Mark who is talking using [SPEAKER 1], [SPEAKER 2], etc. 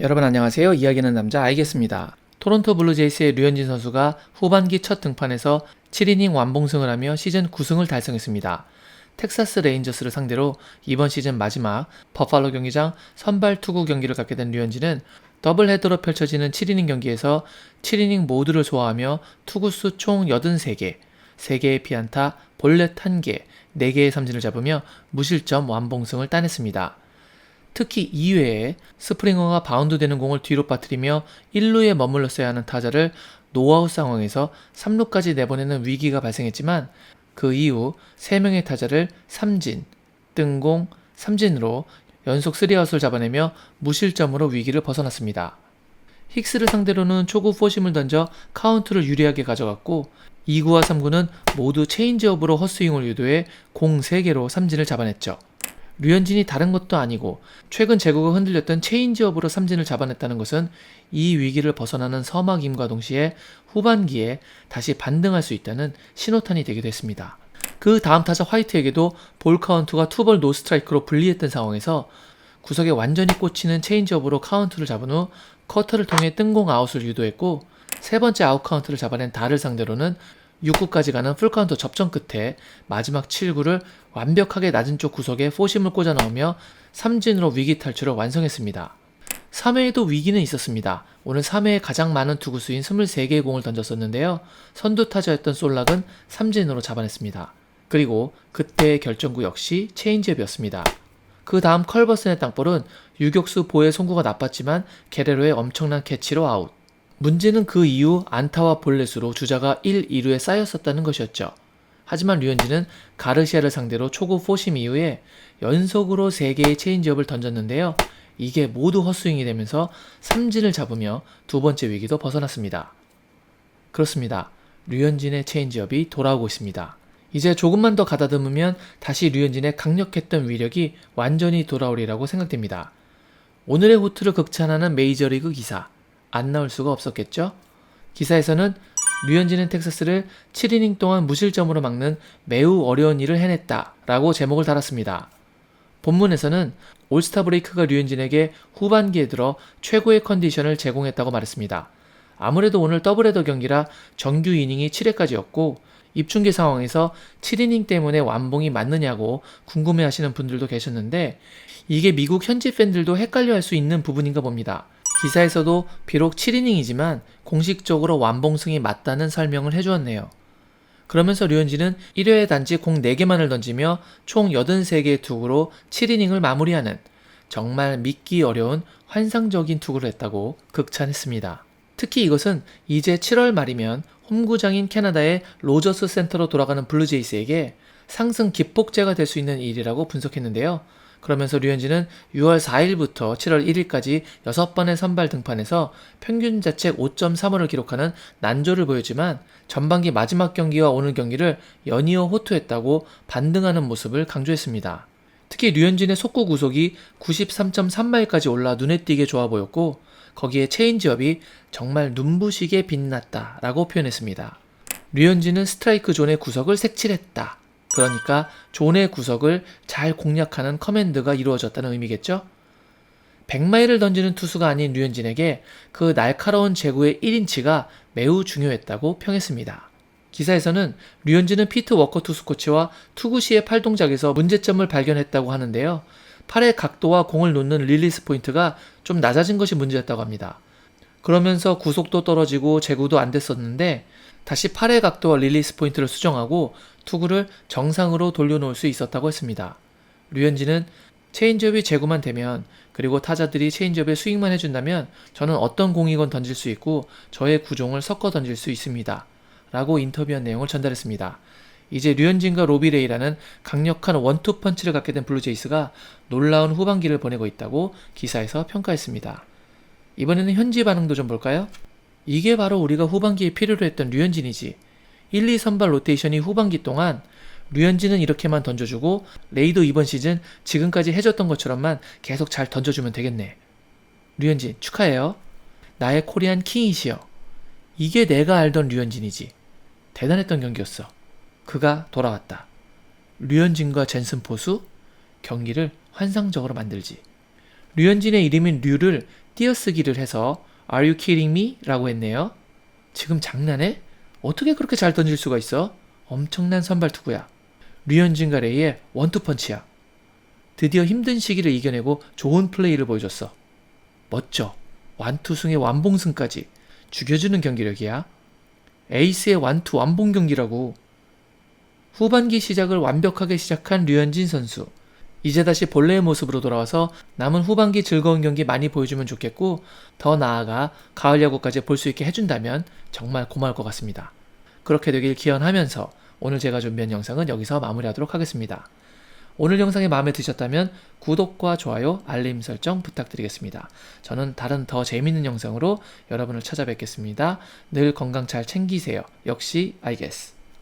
[SPEAKER 1] 여러분 안녕하세요. 이야기하는 남자 알겠습니다. 토론토 블루제이스의 류현진 선수가 후반기 첫 등판에서 7이닝 완봉승을 하며 시즌 9승을 달성했습니다. 텍사스 레인저스를 상대로 이번 시즌 마지막 버팔로 경기장 선발 투구 경기를 갖게 된 류현진은 더블 헤더로 펼쳐지는 7이닝 경기에서 7이닝 모두를 소화하며 투구수 총 83개, 3개의 피안타, 볼넷 1개, 4개의 삼진을 잡으며 무실점 완봉승을 따냈습니다. 특히 2회에 스프링어가 바운드 되는 공을 뒤로 빠뜨리며 1루에 머물렀어야 하는 타자를 노아웃 상황에서 3루까지 내보내는 위기가 발생했지만 그 이후 3명의 타자를 삼진, 뜬공, 삼진으로 연속 3아웃을 잡아내며 무실점으로 위기를 벗어났습니다. 힉스를 상대로는 초구 포심을 던져 카운트를 유리하게 가져갔고 2구와 3구는 모두 체인지업으로 헛스윙을 유도해 공 3개로 삼진을 잡아냈죠. 류현진이 다른 것도 아니고 최근 제구가 흔들렸던 체인지업으로 삼진을 잡아냈다는 것은 이 위기를 벗어나는 서막임과 동시에 후반기에 다시 반등할 수 있다는 신호탄이 되기도 했습니다. 그 다음 타자 화이트에게도 볼 카운트가 투볼 노스트라이크로 불리했던 상황에서 구석에 완전히 꽂히는 체인지업으로 카운트를 잡은 후 커터를 통해 뜬공 아웃을 유도했고 세 번째 아웃 카운트를 잡아낸 달을 상대로는 6구까지 가는 풀카운트 접전 끝에 마지막 7구를 완벽하게 낮은 쪽 구석에 포심을 꽂아 넣으며 삼진으로 위기 탈출을 완성했습니다. 3회에도 위기는 있었습니다. 오늘 3회에 가장 많은 투구수인 23개의 공을 던졌었는데요. 선두 타자였던 솔락은 삼진으로 잡아냈습니다. 그리고 그때의 결정구 역시 체인지업이었습니다. 그 다음 컬버슨의 땅볼은 유격수 보의 송구가 나빴지만 게레로의 엄청난 캐치로 아웃. 문제는 그 이후 안타와 볼넷으로 주자가 1, 2루에 쌓였었다는 것이었죠. 하지만 류현진은 가르시아를 상대로 초구 포심 이후에 연속으로 3개의 체인지업을 던졌는데요. 이게 모두 헛스윙이 되면서 삼진을 잡으며 두 번째 위기도 벗어났습니다. 그렇습니다. 류현진의 체인지업이 돌아오고 있습니다. 이제 조금만 더 가다듬으면 다시 류현진의 강력했던 위력이 완전히 돌아오리라고 생각됩니다. 오늘의 호투를 극찬하는 메이저리그 기사. 안 나올 수가 없었겠죠? 기사에서는 류현진은 텍사스를 7이닝 동안 무실점으로 막는 매우 어려운 일을 해냈다 라고 제목을 달았습니다. 본문에서는 올스타 브레이크가 류현진에게 후반기에 들어 최고의 컨디션을 제공했다고 말했습니다. 아무래도 오늘 더블헤더 경기라 정규 이닝이 7회까지였고 입중계 상황에서 7이닝 때문에 완봉이 맞느냐고 궁금해 하시는 분들도 계셨는데 이게 미국 현지 팬들도 헷갈려 할 수 있는 부분인가 봅니다. 기사에서도 비록 7이닝이지만 공식적으로 완봉승이 맞다는 설명을 해주었네요. 그러면서 류현진은 1회에 단지 공 4개만을 던지며 총 83개의 투구로 7이닝을 마무리하는 정말 믿기 어려운 환상적인 투구를 했다고 극찬했습니다. 특히 이것은 이제 7월 말이면 홈구장인 캐나다의 로저스 센터로 돌아가는 블루제이스에게 상승 기폭제가 될 수 있는 일이라고 분석했는데요. 그러면서 류현진은 6월 4일부터 7월 1일까지 6번의 선발 등판에서 평균 자책 5.35를 기록하는 난조를 보였지만 전반기 마지막 경기와 오늘 경기를 연이어 호투했다고 반등하는 모습을 강조했습니다. 특히 류현진의 속구 구속이 93.3마일까지 올라 눈에 띄게 좋아 보였고 거기에 체인지업이 정말 눈부시게 빛났다 라고 표현했습니다. 류현진은 스트라이크 존의 구석을 색칠했다. 그러니까 존의 구석을 잘 공략하는 커맨드가 이루어졌다는 의미겠죠? 100마일을 던지는 투수가 아닌 류현진에게 그 날카로운 제구의 1인치가 매우 중요했다고 평했습니다. 기사에서는 류현진은 피트 워커 투수 코치와 투구 시의 팔 동작에서 문제점을 발견했다고 하는데요. 팔의 각도와 공을 놓는 릴리스 포인트가 좀 낮아진 것이 문제였다고 합니다. 그러면서 구속도 떨어지고 제구도 안 됐었는데 다시 팔의 각도와 릴리스 포인트를 수정하고 투구를 정상으로 돌려놓을 수 있었다고 했습니다. 류현진은 체인지업이 제구만 되면 그리고 타자들이 체인지업에 스윙만 해준다면 저는 어떤 공이건 던질 수 있고 저의 구종을 섞어 던질 수 있습니다. 라고 인터뷰한 내용을 전달했습니다. 이제 류현진과 로비레이라는 강력한 원투 펀치를 갖게 된 블루제이스가 놀라운 후반기를 보내고 있다고 기사에서 평가했습니다. 이번에는 현지 반응도 좀 볼까요? 이게 바로 우리가 후반기에 필요로 했던 류현진이지. 1, 2 선발 로테이션이 후반기 동안 류현진은 이렇게만 던져주고 레이도 이번 시즌 지금까지 해줬던 것처럼만 계속 잘 던져주면 되겠네. 류현진 축하해요. 나의 코리안 킹이시여. 이게 내가 알던 류현진이지. 대단했던 경기였어. 그가 돌아왔다. 류현진과 젠슨 포수 경기를 환상적으로 만들지. 류현진의 이름인 류를 띄어쓰기를 해서 Are you kidding me? 라고 했네요. 지금 장난해? 어떻게 그렇게 잘 던질 수가 있어? 엄청난 선발 투구야. 류현진과 레이의 원투펀치야. 드디어 힘든 시기를 이겨내고 좋은 플레이를 보여줬어. 멋져. 완투승의 완봉승까지 죽여주는 경기력이야. 에이스의 완투 완봉 경기라고. 후반기 시작을 완벽하게 시작한 류현진 선수. 이제 다시 본래의 모습으로 돌아와서 남은 후반기 즐거운 경기 많이 보여주면 좋겠고 더 나아가 가을 야구까지 볼 수 있게 해준다면 정말 고마울 것 같습니다. 그렇게 되길 기원하면서 오늘 제가 준비한 영상은 여기서 마무리하도록 하겠습니다. 오늘 영상이 마음에 드셨다면 구독과 좋아요, 알림 설정 부탁드리겠습니다. 저는 다른 더 재밌는 영상으로 여러분을 찾아뵙겠습니다. 늘 건강 잘 챙기세요. 역시 guess.